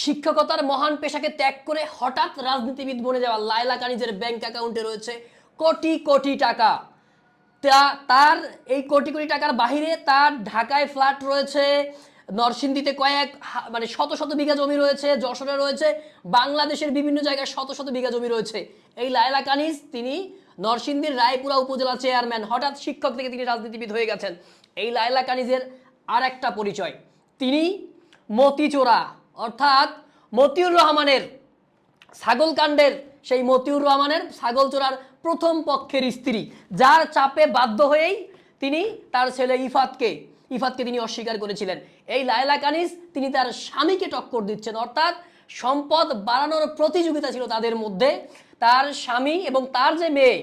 শিক্ষকতার মহান পেশাকে ত্যাগ করে হঠাৎ রাজনীতিবিদ বনে যাওয়া লায়লা কানিজের ব্যাংক অ্যাকাউন্টে রয়েছে কোটি কোটি টাকা। তা, তার, এই কোটি কোটি টাকার বাহিরে তার ঢাকায় ফ্ল্যাট রয়েছে, নরসিংদীতে কয়েক মানে শত শত বিঘা জমি রয়েছে, যশোরে রয়েছে, বাংলাদেশের বিভিন্ন জায়গায় শত শত বিঘা জমি রয়েছে। এই লায়লা কানিজ তিনি নরসিংদীর রায়পুরা উপজেলা চেয়ারম্যান, হঠাৎ শিক্ষক থেকে তিনি রাজনীতিবিদ হয়ে গেছেন। এই লায়লা কানিজের আর একটা পরিচয়, তিনি মতিচোরা। অর্থাৎ মতিউর রহমানের ছাগল কাণ্ডের, সেই মতিউর রহমানের ছাগল চোরার প্রথম পক্ষের স্ত্রী, যার চাপে বাধ্য হয়েই তিনি তার ছেলে ইফাতকে ইফাতকে তিনি অস্বীকার করেছিলেন। এই লায়লা কানিস তিনি তার স্বামীকে টক্কর দিচ্ছেন। অর্থাৎ সম্পদ বাড়ানোর প্রতিযোগিতা ছিল তাদের মধ্যে। তার স্বামী এবং তার যে মেয়ে,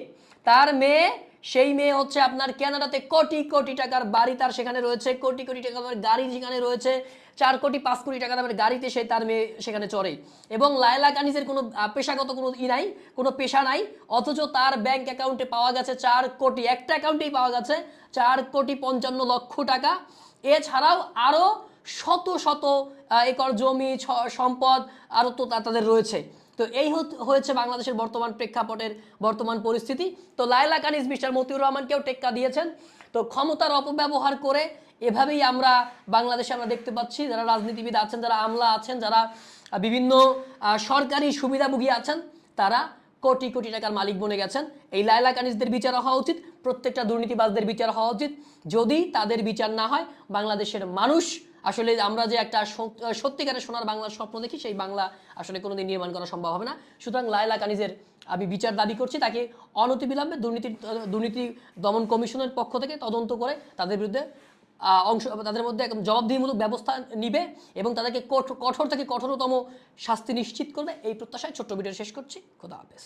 তার মেয়ে সেই মেয়ে হচ্ছে আপনার কানাডাতে কোটি কোটি টাকার বাড়ি, তার সেখানে রয়েছে, কোটি কোটি টাকা দামের গাড়ি সেখানে রয়েছে, চার কোটি পাঁচ কোটি টাকা দামের গাড়িতে সে তার মেয়ে সেখানে চড়ে। এবং লায়লা কানিজের কোনো পেশাগত কোনো ই নাই, কোনো পেশা নাই, অথচ তার ব্যাংক অ্যাকাউন্টে পাওয়া গেছে চার কোটি, একটা অ্যাকাউন্টেই পাওয়া গেছে চার কোটি পঞ্চান্ন লক্ষ টাকা। এছাড়াও আরও শত শত একর জমি সম্পদ আরও তো, তাদের রয়েছে। তো এই হয়েছে বাংলাদেশের বর্তমান প্রেক্ষাপটের বর্তমান পরিস্থিতি। তো লায়লা কানিজ মিস্টার মতিউর রহমানকেও টেক্কা দিয়েছেন। তো ক্ষমতার অপব্যবহার করে এভাবেই আমরা বাংলাদেশে আমরা দেখতে পাচ্ছি যারা রাজনীতিবিদ আছেন, যারা আমলা আছেন, যারা বিভিন্ন সরকারি সুবিধাভোগী আছেন, তারা কোটি কোটি টাকার মালিক বনে গেছেন। এই লায়লা কানিজদের বিচার হওয়া উচিত, প্রত্যেকটা দুর্নীতিবাজদের বিচার হওয়া উচিত। যদি তাদের বিচার না হয়, বাংলাদেশের মানুষ আসলে আমরা যে একটা সত্যিকারের সোনার বাংলার স্বপ্ন দেখি, সেই বাংলা আসলে কোনোদিন নির্মাণ করা সম্ভব হবে না। সুতরাং লায়লা কানিজের আমি বিচার দাবি করছি, তাকে অনতি অনতিবিলম্বে দুর্নীতি দুর্নীতি দমন কমিশনের পক্ষ থেকে তদন্ত করে তাদের বিরুদ্ধে অংশ, তাদের মধ্যে একদম জবাবদিহিমূলক ব্যবস্থা নিবে এবং তাদেরকে কঠোর থেকে কঠোরতম শাস্তি নিশ্চিত করবে, এই প্রত্যাশায় ছোট্ট ভিডিও শেষ করছি। খোদা হাফেজ।